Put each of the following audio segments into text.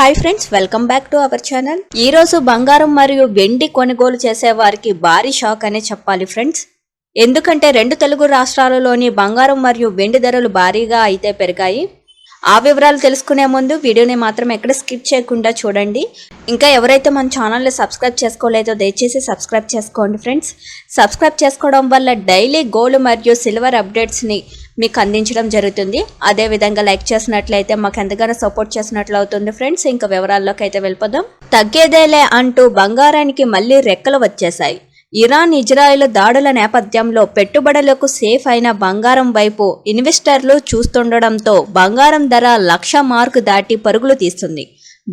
Hi friends welcome back to our channel ఈ రోజు బంగారం మరియు వెండి కొనుగోలు చేసే వారికి భారీ షాక్ అనే చెప్పాలి ఫ్రెండ్స్ ఎందుకంటే రెండు తెలుగు రాష్ట్రాలలోని బంగారం మరియు వెండి ధరలు భారీగా అయితే పెరిగాయి. ఆ వివరాలు తెలుసుకునే ముందు వీడియోని మాత్రం ఎక్కడ స్కిప్ చేయకుండా చూడండి. ఇంకా ఎవరైతే మన ఛానల్ని సబ్స్క్రైబ్ చేసుకోలేదో దయచేసి సబ్స్క్రైబ్ చేసుకోండి ఫ్రెండ్స్ సబ్స్క్రైబ్ చేసుకోవడం వల్ల డైలీ గోల్డ్ మరియు సిల్వర్ అప్డేట్స్ని మీకు అందించడం జరుగుతుంది అదేవిధంగా లైక్ చేసినట్లయితే మాకు ఎంతగానో సపోర్ట్ చేసినట్లు అవుతుంది ఫ్రెండ్స్. ఇంకా వివరాల్లోకి అయితే వెళ్ళిపోదాం. తగ్గేదేలే అంటూ బంగారానికి మళ్ళీ రెక్కలు వచ్చేశాయి. ఇరాన్ ఇజ్రాయెల్ దాడుల నేపథ్యంలో పెట్టుబడులకు సేఫ్ అయిన బంగారం వైపు ఇన్వెస్టర్లు చూస్తుండడంతో బంగారం ధర లక్ష మార్కు దాటి పరుగులు తీస్తుంది.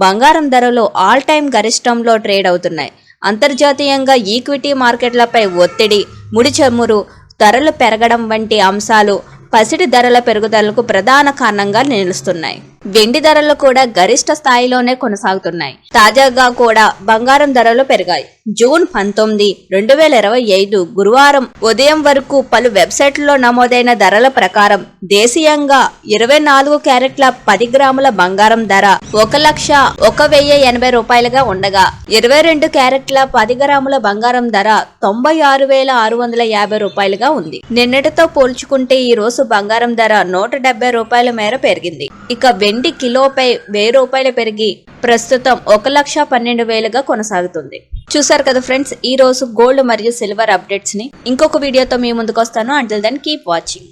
బంగారం ధరలు ఆల్ టైమ్ గరిష్టంలో ట్రేడ్ అవుతున్నాయి. అంతర్జాతీయంగా ఈక్విటీ మార్కెట్లపై ఒత్తిడి ముడి చమురు ధరలు పెరగడం వంటి అంశాలు పసిడి ధరల పెరుగుదలకు ప్రధాన కారణంగా నిలుస్తున్నాయి. వెండి ధరలు కూడా గరిష్ట స్థాయిలోనే కొనసాగుతున్నాయి. తాజాగా కూడా బంగారం ధరలు పెరిగాయి. జూన్ పంతొమ్మిది రెండు వేల ఇరవై ఐదు గురువారం ఉదయం వరకు పలు వెబ్సైట్లలో నమోదైన ధరల ప్రకారం దేశీయంగా ఇరవై నాలుగు క్యారెట్ల పది గ్రాముల బంగారం ధర ఒక లక్ష ఒక వెయ్యి ఎనభై రూపాయలుగా ఉండగా ఇరవై రెండు క్యారెట్ల పది గ్రాముల బంగారం ధర తొంభై ఆరు వేల ఆరు వందల యాభై రూపాయలుగా ఉంది. నిన్నటితో పోల్చుకుంటే ఈ రోజు బంగారం ధర నూట డెబ్బై రూపాయల మేర పెరిగింది. ఇక వెండి కిలోపై వెయ్యి రూపాయలు పెరిగి ప్రస్తుతం ఒక లక్ష పన్నెండు వేలుగా కొనసాగుతుంది. చూసారు కదా ఫ్రెండ్స్ ఈ రోజు గోల్డ్ మరియు సిల్వర్ అప్డేట్స్ని ఇంకొక వీడియోతో మీ ముందుకు వస్తాను అంటిల్ దెన్ కీప్ వాచింగ్